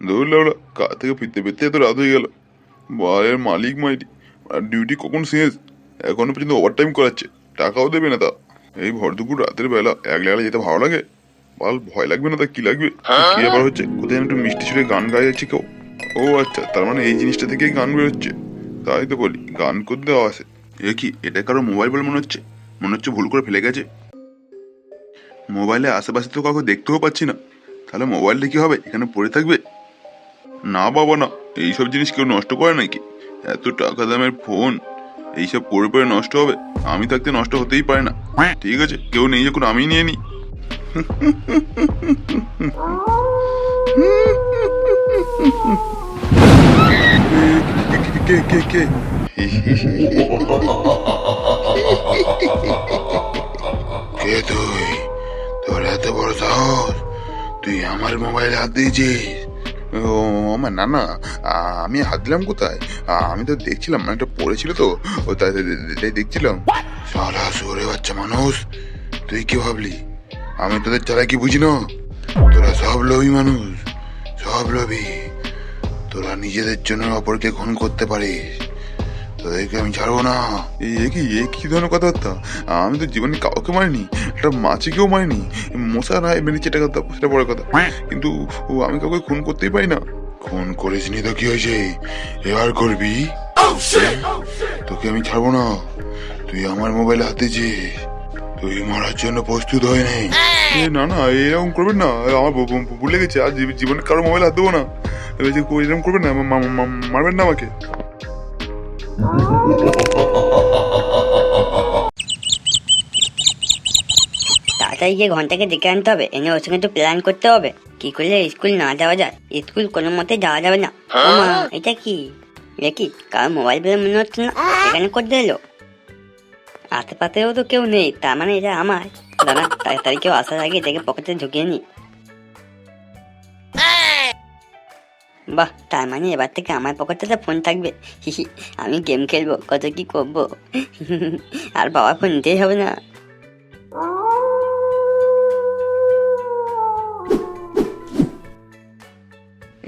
ধরলে ওরা কাজ থেকে ফিরতে ফিরতে এত রাত হয়ে গেল। বারের মালিক মাইটি আর ডিউটি কখন শেষ? এখনও পর্যন্ত ওভার টাইম করাচ্ছে টাকাও দেবে না তা। এই ভর দুপুর রাতের বেলা একলা একলা যেতে ভালো লাগে। বল ভয় লাগবে না তা কি লাগবে? কি ব্যাপার হচ্ছে? কোথায় একটু মিষ্টি সুরে গান গায়ে যাচ্ছে কেউ। ও আচ্ছা তার মানে এই জিনিসটা থেকেই গান বেরোচ্ছে। তাই তো বলি গান করতে আসে এ কি এটা কারও মোবাইল বলে মনে হচ্ছে? মনে হচ্ছে ভুল করে ফেলে গেছে। মোবাইলে আশেপাশে তো কাউকে দেখতেও পাচ্ছি না। তাহলে মোবাইলটা কি হবে? এখানে পড়ে থাকবে? না বাবা না, এইসব জিনিস কেউ নষ্ট করে নাকি? এত টাকা দামের ফোন এইসব পড়ে পড়ে নষ্ট হবে, আমি থাকতে নষ্ট হতেই পারে না। ঠিক আছে, কেউ নেই যখন আমি নিয়ে নিই কে কে কে? কে তুই? তোর এত বড় সাহস? তুই আমার মোবাইলে হাত দিয়েছিস? ও আমার না না আমি হাত দিলাম কোথায় আমি তো দেখছিলাম মানে একটা পড়েছিল তো ও তাই দেখছিলাম। সারা সরে বাচ্চা মানুষ তুই কি ভাবলি? আমি তোদের ছাড়া কি বুঝি না? তোরা সব লোভী মানুষ সব লোভী। তোরা নিজেদের জন্য অপরকে খুন করতে পারিস। তোদেরকে আমি ছাড়বো না। এই এ কি এ কি ধরনের কথাবার্তা? আমি তো জীবনে কাউকে মারিনি একটা মাছিকেও মারিনি। মশা না মেরেছি এটা কথা সেটা বড় কথা। কিন্তু ও আমি কাউকে খুন করতেই পারি না। খুন করিসনি তো কি হয়েছে? এবার করবি? তোকে আমি ছাড়বো না। তুই আমার মোবাইল হাতে যে তুই মরার জন্য প্রস্তুত হয়ে নেই না না এরকম করবেন না। আমার ভুলে গেছে আর জীবনে কারও মোবাইল হাত দেবো না। এবার যে এরকম করবেন না মারবেন না আমাকে। তাড়াতাড়ি গিয়ে ঘন্টাকে ডেকে আনতে হবে এনে ওর সঙ্গে একটু প্ল্যান করতে হবে। কি করলে স্কুল না যাওয়া যায়? স্কুল কোনো মতে যাওয়া যাবে না। মা এটা কি? কি? কার মোবাইল বলে মনে হচ্ছে না? এখানে করতে এলো আশেপাশেও তো কেউ নেই তার মানে এটা আমার। দাদা তাড়াতাড়ি কেউ আসার আগে এটাকে পকেটে ঢুকিয়ে নি। বাহ তার মানে এবার থেকে আমার পকেটে ফোন থাকবে। আমি গেম খেলব কত কি করব? আর বাবা ফোন নিতেই হবে না।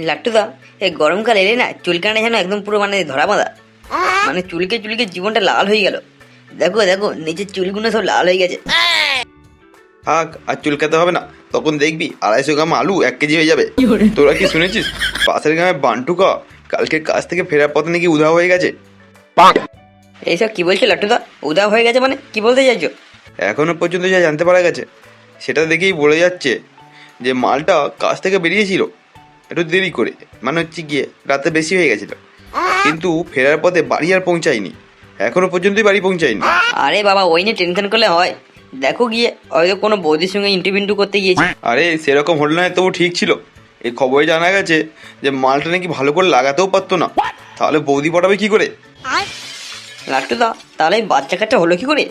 লাট্টুদা এই গরমকাল এলে না চুলকানা যেন একদম পুরো মানে ধরা বাঁধা। মানে চুলকে চুলকে জীবনটা লাল হয়ে গেল। দেখো দেখো নিচের চুলগুলো সব লাল হয়ে গেছে। থাক আর চুলকাতে হবে না। তখন দেখবি আড়াইশো গ্রাম আলু এক কেজি হয়ে যাবে। তোরা কি শুনেছিস? পাশের গ্রামে বান্টুকা কালকে কাজ থেকে ফেরার পথে নাকি উধাও হয়ে গেছে? এইসব কি বলছো লাট্টুদা উদাও হয়ে গেছে মানে? কি বলতে চাইছো? এখনও পর্যন্ত যা জানতে পারা গেছে সেটা দেখেই বলে যাচ্ছে যে মালটা কাজ থেকে বেরিয়েছিল। একটু দেরি করে মানে হচ্ছে গিয়ে রাতে বেশি হয়ে গেছিল। কিন্তু ফেরার পথে বাড়ি আর পৌঁছায়নি। এখনও পর্যন্তই বাড়ি পৌঁছায়নি। আরে বাবা ওই নিয়ে টেনশন করলে হয়। দেখো গিয়ে হয়তো কোনো বৌদির সঙ্গে ইন্টারভিউ করতে গিয়েছি। আরে সেরকম হলো না তবু ঠিক ছিল। এই খবরে জানা গেছে যে মালটা নাকি ভালো করে লাগাতেও পারতো না। তাহলে বৌদি পটাবে কি করে? লাট্টুদা তাহলে বাচ্চা কাচ্চা হলো কি করে?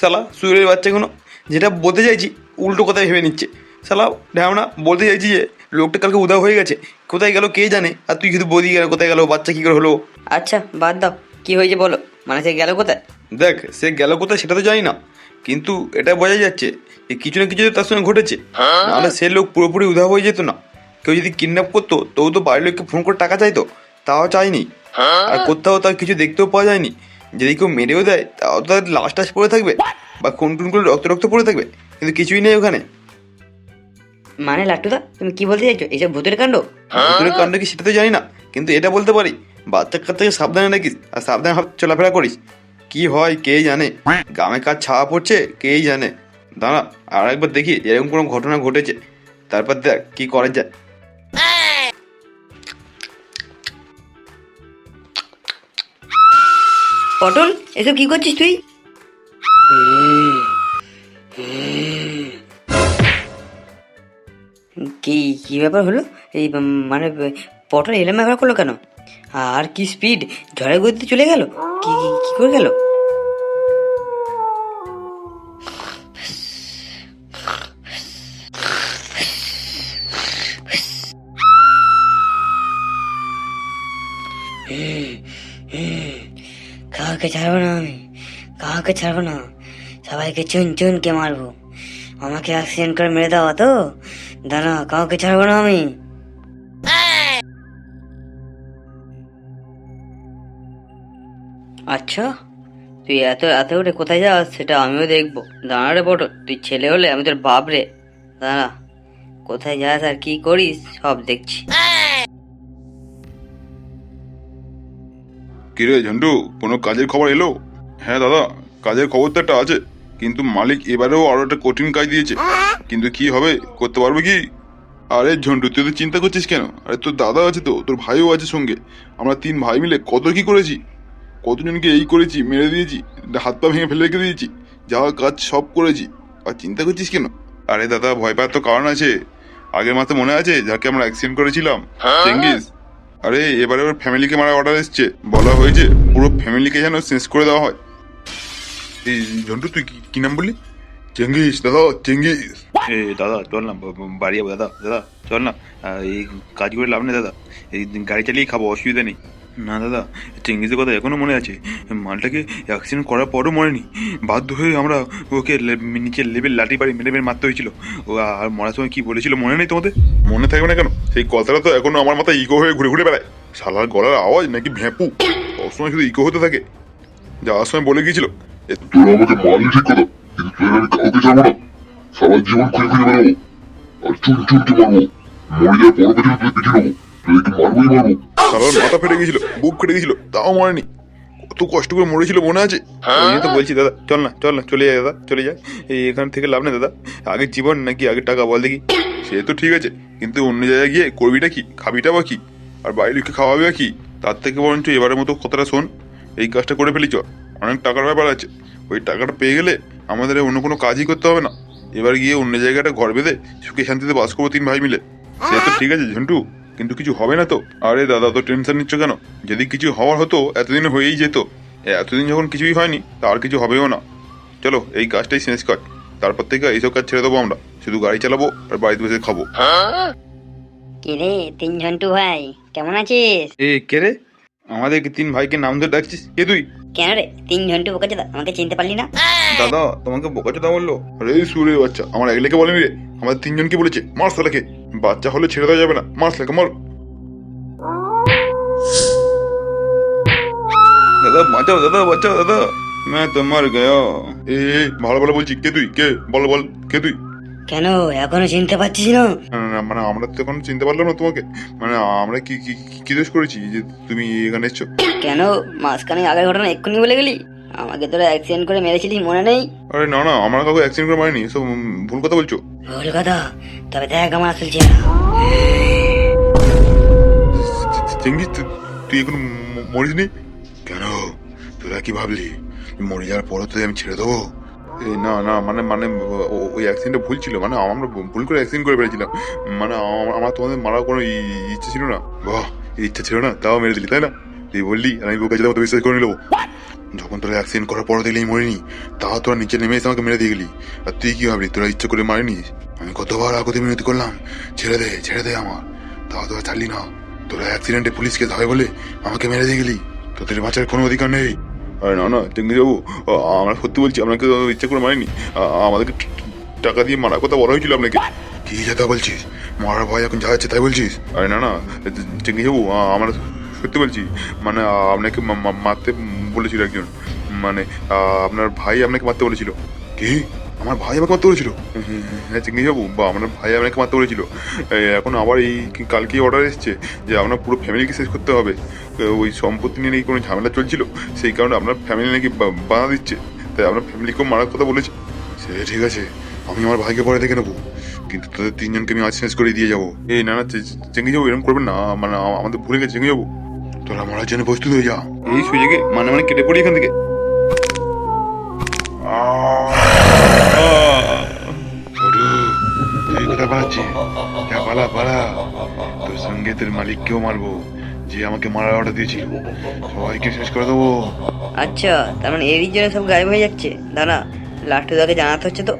সালা সুরের বাচ্চাগুলো যেটা বলতে চাইছি উল্টো কথায় ভেবে নিচ্ছে। সালা ঢ্যামনা বলতে চাইছি যে লোকটা কালকে উদাও হয়ে গেছে। কোথায় গেল কে জানে? আর তুই শুধু বৌদি গেল কোথায় গেল বাচ্চা কি করে হলো? আচ্ছা বাদ দাও। কি হয়েছে বলো? মানে সে গেল কোথায়? দেখ সে গেল কোথায় সেটা তো জানি না। কিন্তু এটা বোঝা যাচ্ছে যে কিছু না কিছু তো তার সঙ্গে ঘটেছে। নাহলে সে লোক পুরোপুরি উধাও হয়ে যেত না। কেউ যদি কিডন্যাপ করতো তবু তো বাড়ির লোককে ফোন করে টাকা চাইতো তাও চাইনি। আর কোথাও তার কিছু দেখতেও পাওয়া যায়নি। যদি কেউ মেরেও দেয় তাও তো তার লাশ টাশ পড়ে থাকবে বা খুন টুন করে রক্ত রক্ত পড়ে থাকবে। কিন্তু কিছুই নেই ওখানে। মানে লাট্টুদা তুমি কি বলতে চাইছো? এইসব ভূতের কাণ্ড? ভূতের কাণ্ড কি সেটা তো জানি না কিন্তু এটা বলতে পারি। বাচ্চা কাছ থেকে সাবধানে রাখিস আর সাবধানে হাত চলাফেরা করিস। কি হয় কে জানে? গ্রামে কাজ ছাওয়া পড়ছে কেই জানে? দাঁড়া আর একবার দেখি এরকম কোনো ঘটনা ঘটেছে। তারপর দেখ কি করা যায়। পটল এসব কি করছিস তুই? কি কি ব্যাপার হলো? এই মানে পটল এলাম ব্যাপার করল কেন? আর কি স্পিড ঝড়ের গতিতে চলে গেল? কি, কি- কি করে গেল? কাউকে ছাড়বো না আমি। কাউকে ছাড়বো না। সবাইকে চুন, চুনকে মারবো। আমাকে অ্যাক্সিডেন্ট করে মেরে দেওয়া তো। দাঁড়া, কাউকে ছাড়বো না আমি। আচ্ছা তুই এত এত উঠে কোথায় যাস সেটা আমিও দেখব। দাঁড়া রে বটো, তুই ছেলে হলে আমি তোর বাপ রে। দাঁড়া, কোথায় যাস আর কি করিস, সব দেখছি। কিরে ঝন্ডু কোনো কাজের খবর এলো? হ্যাঁ দাদা, কাজের খবর তো একটা আছে। কিন্তু মালিক এবারেও একটা কঠিন কাজ দিয়েছে। কিন্তু কি হবে, করতে পারবে কি? আরে ঝন্টু, তুই তো চিন্তা করছিস কেন? আরে তোর দাদা আছে তো, তোর ভাইও আছে সঙ্গে। আমরা তিন ভাই মিলে কত কি করেছি? কতজনকে এই করেছি, মেরে দিয়েছি হাত পা ভেঙে ফেলে রেখে দিয়েছি, যা কাজ সব করেছি। আর চিন্তা করছিস কেন? আরে দাদা, ভয় পাওয়ার তো কারণ আছে। আগের মাসে মনে আছে, যাকে আমরা অ্যাক্সিডেন্ট করেছিলাম? চেঙ্গিস আরে এবারে ওর ফ্যামিলিকে মারা অর্ডার এসছে। বলা হয়েছে, পুরো ফ্যামিলিকে যেন শেষ করে দেওয়া হয়। এই ঝন্টু তুই কি- কি নাম বললি চেঙ্গিস দাদা চেঙ্গিস এ দাদা চল না বাড়ি যাব দাদা দাদা চল না এই কাজ করে লাভ নেই দাদা এই গাড়ি চালিয়েই খাব অসুবিধা নেই না দাদা চেঙ্গিসের কথা এখনও মনে আছে মালটাকে অ্যাক্সিডেন্ট করার পরও মরেনি বাধ্য হয়ে আমরা ওকে লে- নিচের লেভেল লাঠি বাড়ি মেরে মেরে মারতে হয়েছিল ও আর মরার সময় কি বলেছিল মনে নেই তোমাদের মনে থাকবে না কেন সেই কথাটা তো এখনও আমার মাথায় ইকো হয়ে ঘুরে ঘুরে বেড়ায় শালার গলার আওয়াজ নাকি ভ্যাপু সবসময় শুধু ইকো হতে থাকে যাওয়ার সময় বলে গিয়েছিল আমাকে মারলি ঠিক কথা কিন্তু আমি কাউকে যাব না। সারা জীবন খুঁজে খুঁজে বেড়াবো আর চুন চুনকে মারবো। মরে যাওয়ার পর পেছনে তোদের পিছনে নেব। তোদেরকে মারবোই মারবো। মাথা ফেটে গেছিল বুক ফেটে গেছিল তাও মরেনি। কত কষ্ট করে মরেছিল মনে আছে? ওই জন্য তো বলছি দাদা চল না চল না চলে যায় দাদা চলে যায় এই এখান থেকে লাভ নেই দাদা। আগের জীবন নাকি আগে টাকা বল দেখি। সে তো ঠিক আছে কিন্তু অন্য জায়গায় গিয়ে করবিটা কি? খাবিটা বা কি? আর বাইরে খাওয়াবে বা কি? তার থেকে বরঞ্চ এবারের মতো কথাটা শোন। এই কাজটা করে ফেলি চ অনেক টাকার ব্যাপার আছে। ওই টাকাটা পেয়ে গেলে আমাদের অন্য কোনো কাজই করতে হবে না। এবার গিয়ে অন্য জায়গাটা ঘর বেঁধে সুখে শান্তিতে বাস করব তিন ভাই মিলে। সে তো ঠিক আছে ঝন্টু কিন্তু কিছু হবে না তো। আরে দাদা তো টেনশন নিচ্ছ কেন? যদি কিছু হওয়ার হতো এতদিন হয়েই যেত। এতদিন যখন কিছুই হয়নি তার কিছু হবেও না। চলো এই কাজটাই শেষ কর। তারপর থেকে এইসব কাজ ছেড়ে দেবো আমরা। শুধু গাড়ি চালাবো আর বাড়িতে বসে খাব। কিরে তিন ঝন্টু ভাই কেমন আছিস? এ কে রে? আমাদেরকে তিন ভাইকে নাম ধরে ডাকছিস? কে তুই? কেন রে তিন ঝন্টু বোকা চোদা আমাকে চিনতে পারলি না দাদা তোমাকে বোকাচোদা বললো আরে সুরে বাচ্চা আমার একলেকে বলেনি রে আমাদের তিনজনকে বলেছে মার সালাকে বাচ্চা হলে ছেড়ে দেওয়া যাবে না মার সালাকে মার দাদা বাঁচাও দাদা বাঁচাও দাদা मैं तो मर गया এ এ, ভালো ভালো বলছি কে তুই কে বল বল কে তুই কেন? এখনও চিনতে পারছিস না? মানে আমরা তো এখন চিনতে পারলাম না তোমাকে। মানে আমরা কি কি কি- দোষ করেছি যে তুমি এখানে এসছো? কেন? মাঝখানে আগের ঘটনা এক্ষুনি বলে গেলি? আমাকে তোরা অ্যাক্সিডেন্ট করে মেরেছিলি মনে নেই? আরে না না আমরা কাউকে অ্যাক্সিডেন্ট করে মারিনি সব ভুল কথা বলছো। ভুল কথা? তবে দেখ আমার আসল চেহারা। চেঙ্গিস তুই- এখন মরিসনি? কেন? তোরা কি ভাবলি? মরে যাওয়ার পরও তো আমি ছেড়ে দেবো? না না মানে মানে ওই অ্যাক্সিডেন্টটা ভুল ছিল। মানে আমরা ভুল করে অ্যাক্সিডেন্ট করে ফেলেছিলাম। মানে আম- আমার তোমাদের মারার কোনো ইচ্ছে ছিল না। বাহ ইচ্ছা ছিল না, তাও মেরে দিলি, তাই না? তুই বললি, আর আমি বোকা মতো বিশ্বাস করে নিলো। যখন তোরা অ্যাক্সিডেন্ট করার পর দেখলি মরিনি, তাও তোরা নিচে নেমে এসে আমাকে মেরে দিয়ে গেলি। আর তুই কি ভাবলি, তোরা ইচ্ছে করে মারিনিস আমি কতবার আগতে মিনতি করলাম, ছেড়ে দে ছেড়ে দে আমার। তাও তোরা ছাড়লি না। তোরা অ্যাক্সিডেন্টে পুলিশকে ধরে বলে আমাকে মেরে দিয়ে গেলি। তোদের বাঁচার কোনো অধিকার নেই। আরে না না চেঙ্গি বাবু আমরা সত্যি বলছি আপনাকে ইচ্ছে করে মারিনি। আমাদেরকে টাকা দিয়ে মারার কথা বলা হয়েছিল আপনাকে। কি যেটা বলছিস? মারার ভয় এখন যা যাচ্ছে তাই বলছিস? আরে না না চেঙ্গি বাবু আমরা সত্যি বলছি মানে আপনাকে মারতে বলেছিল একজন। মানে আপনার ভাই আপনাকে মারতে বলেছিল। কি? আমার ভাই আমাকে মারতে বলেছিল। হ্যাঁ চিংড়ি বাবু বা আমার ভাই আমাকে মারতে বলেছিল। এখন আবার এই কালকেই অর্ডার এসছে যে আপনার পুরো ফ্যামিলিকে শেষ করতে হবে। ওই সম্পত্তি নিয়ে নাকি কোনো ঝামেলা চলছিল সেই কারণে আপনার ফ্যামিলি নাকি বাধা দিচ্ছে। তাই আপনার ফ্যামিলিকেও মারার কথা বলেছে। সে ঠিক আছে আমি আমার ভাইকে পরে দেখে নেব। কিন্তু তোদের তিনজনকে আমি আজ শেষ করে দিয়ে যাব। এই না না চেঙ্গি যাব এরকম করবেন না। মানে আমাদের ভুলে গেছে চেঙ্গি যাব তোরা মরার জন্য প্রস্তুত হয়ে যা। এই সুযোগে মানে মানে কেটে পড়ি এখান থেকে। ছোটু পালাচ্ছিস যা পালা পালা। তোর সঙ্গে তোর মালিককেও মারবো, যে আমাকে মারার অর্ডার দিয়েছিল। সবাইকে শেষ করে দেবো। আচ্ছা তার মানে এরই জন্য সব গায়েব হয়ে যাচ্ছে। দাঁড়া লাস্টে দাকে জানাতে হচ্ছে তো।